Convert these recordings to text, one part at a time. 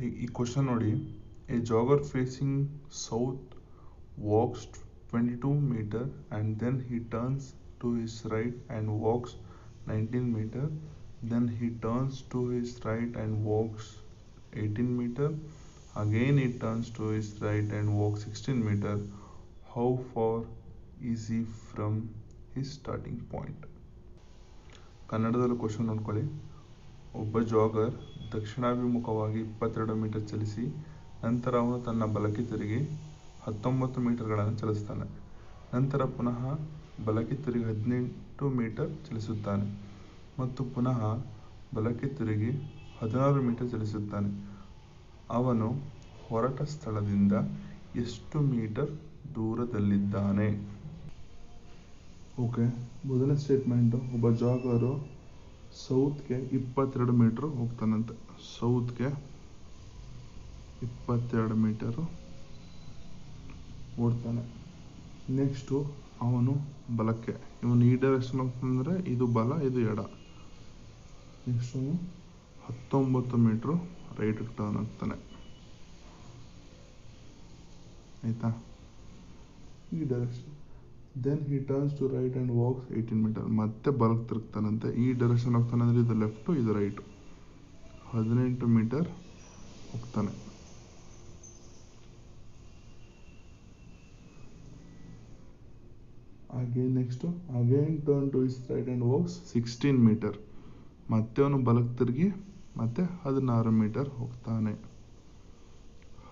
ಈ- ಈ ಕ್ವಶನ್ ನೋಡಿ. A jogger facing south walks twenty two metre and then he turns to his right and walks nineteen metre then he turns to his right and walks eighteen metre again he turns to his right and walks 16 meter. How far is he from his starting point? ಕನ್ನಡದಲ್ಲಿ question ನೋಡ್ಕೊಳ್ಳಿ. ಒಬ್ಬ Jagr ದಕ್ಷಿಣಾಭಿಮುಖವಾಗಿ ಇಪ್ಪತ್ತೆರಡು metre ಚಲಿಸಿ ನಂತರ ಅವನು ತನ್ನ ಬಲಕ್ಕೆ ತಿರುಗಿ ಹತ್ತೊಂಬತ್ತು ಮೀಟರ್ಗಳನ್ನು ಚಲಿಸುತ್ತಾನೆ. ನಂತರ ಪುನಃ ಬಲಕ್ಕೆ ತಿರುಗಿ ಹದಿನೆಂಟು ಮೀಟರ್ ಚಲಿಸುತ್ತಾನೆ ಮತ್ತು ಪುನಃ ಬಲಕ್ಕೆ ತಿರುಗಿ ಹದಿನಾರು ಮೀಟರ್ ಚಲಿಸುತ್ತಾನೆ. ಅವನು ಹೊರಟ ಸ್ಥಳದಿಂದ ಎಷ್ಟು ಮೀಟರ್ ದೂರದಲ್ಲಿದ್ದಾನೆ? ಓಕೆ ಮೊದಲನೇ ಸ್ಟೇಟ್ಮೆಂಟು ಒಬ್ಬ ಜಾಗರು ಸೌತ್ಗೆ ಇಪ್ಪತ್ತೆರಡು ಮೀಟ್ರ್ ಹೋಗ್ತಾನಂತೆ. ಸೌತ್ಗೆ ಇಪ್ಪತ್ತೆರಡು ಮೀಟರು ಓಡ್ತಾನೆ. ನೆಕ್ಸ್ಟು ಅವನು ಬಲಕ್ಕೆ. ಇವನು ಈ ಡೈರೆಕ್ಷನ್ ಹೋಗ್ತಂದ್ರೆ ಇದು ಬಲ, ಇದು ಎಡ. ನೆಕ್ಸ್ಟ್ ಅವನು ಹತ್ತೊಂಬತ್ತು ಮೀಟ್ರು ರೈಟ್ ಟರ್ನ್ ಆಗ್ತಾನೆ. ಆಯಿತಾ? ಈ direction then he turns to right and walks eighteen metre ಮತ್ತೆ ಬಲಕ್ಕೆ ತಿರುಗ್ತಾನಂತೆ. ಈ ಡೈರೆಕ್ಷನ್ ಹೋಗ್ತಾನೆ ಅಂದರೆ ಇದು ಲೆಫ್ಟು ಇದು ರೈಟು ಹದಿನೆಂಟು ಮೀಟರ್ ಹೋಗ್ತಾನೆ. Again next again turn to his right and walks sixteen metre ಮತ್ತೆ ಅವನು ಬಲಕ್ಕೆ ತಿರುಗಿ ಮತ್ತೆ ಹದಿನಾರು ಮೀಟರ್ ಹೋಗ್ತಾನೆ.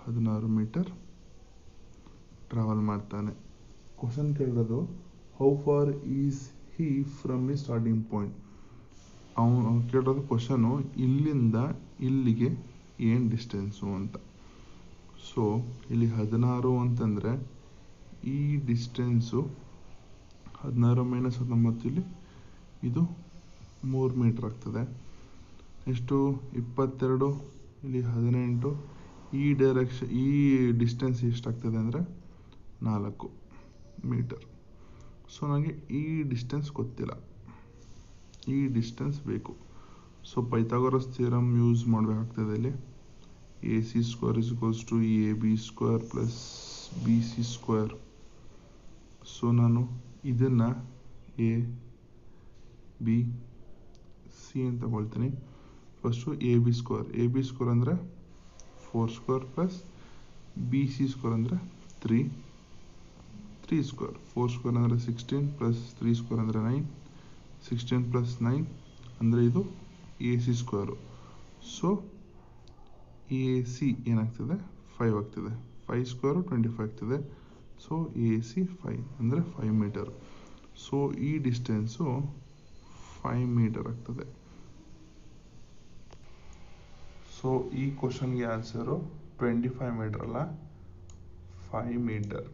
ಹದಿನಾರು ಮೀಟರ್ ಟ್ರಾವೆಲ್ ಮಾಡ್ತಾನೆ. Question ಕೇಳಿರೋದು how far is he from ಈ ಸ್ಟಾರ್ಟಿಂಗ್ ಪಾಯಿಂಟ್ ಅವನು ಕೇಳಿರೋದು ಕ್ವಶನು ಇಲ್ಲಿಂದ ಇಲ್ಲಿಗೆ ಏನು ಡಿಸ್ಟೆನ್ಸು ಅಂತ. ಸೊ ಇಲ್ಲಿ ಹದಿನಾರು ಅಂತಂದರೆ ಈ ಡಿಸ್ಟೆನ್ಸು ಹದಿನಾರು ಮೈನಸ್ ಹತ್ತೊಂಬತ್ತು ಇಲ್ಲಿ ಇದು ಮೂರು ಮೀಟ್ರ್ ಆಗ್ತದೆ. ಎಷ್ಟು? ಇಪ್ಪತ್ತೆರಡು, ಇಲ್ಲಿ ಹದಿನೆಂಟು. ಈ ಡೈರೆಕ್ಷನ್ ಈ ಡಿಸ್ಟೆನ್ಸ್ ಎಷ್ಟಾಗ್ತದೆ ಅಂದರೆ ನಾಲ್ಕು. ಮೀಟರ್. ಸೊ ನನಗೆ ಈ ಡಿಸ್ಟೆನ್ಸ್ ಗೊತ್ತಿಲ್ಲ. ಈ ಡಿಸ್ಟೆನ್ಸ್ ಬೇಕು. ಸೊ ಪೈಥಾಗರಸ್ ಥಿಯರಮ್ ಯೂಸ್ ಮಾಡಬೇಕಾಗ್ತದೆ ಇಲ್ಲಿ A C square is equals to A B square plus B C square so ನಾನು ಇದನ್ನು ಎ ಬಿ ಸಿ ಅಂತ ತಗೊಳ್ತೀನಿ. First A B square A B square ಅಂದರೆ four square plus B C square ಅಂದರೆ three three square four square ಅಂದರೆ sixteen plus three square ಅಂದರೆ nine sixteen plus nine ಅಂದರೆ ಇದು A C square so A C ಏನಾಗ್ತದೆ? Five ಆಗ್ತದೆ. Five square twenty five ಆಗ್ತದೆ. So A C five ಅಂದರೆ five metre so ಈ distance five metre ಆಗ್ತದೆ. ಸೊ ಈ ಕ್ವಶನ್ಗೆ ಆನ್ಸರು ಟ್ವೆಂಟಿ ಫೈವ್ ಮೀಟರ್ ಅಲ್ಲ ಫೈವ್ ಮೀಟರ್